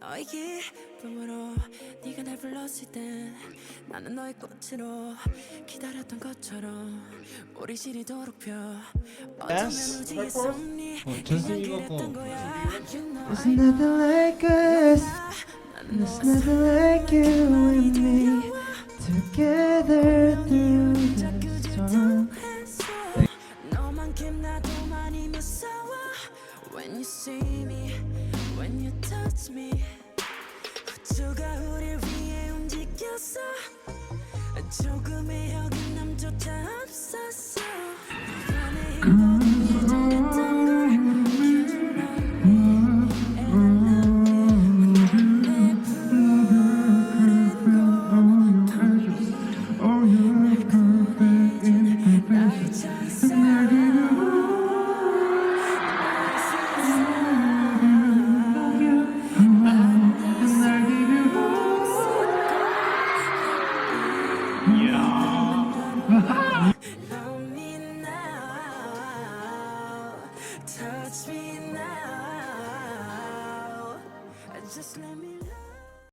너의 기쁨으로 네가 날 불렀을 땐 나는 너의 꽃으로 기다렸던 것처럼 우리 시리 도록 펴. 어쩌면 우지의 섭리 그냥 그랬던 거야. It's nothing like us. It's nothing like you. 나도 많이 무서워 When you see me, when you touch me 우주가 우릴 위해 움직였어 조금의 Touch me now. Just let me know.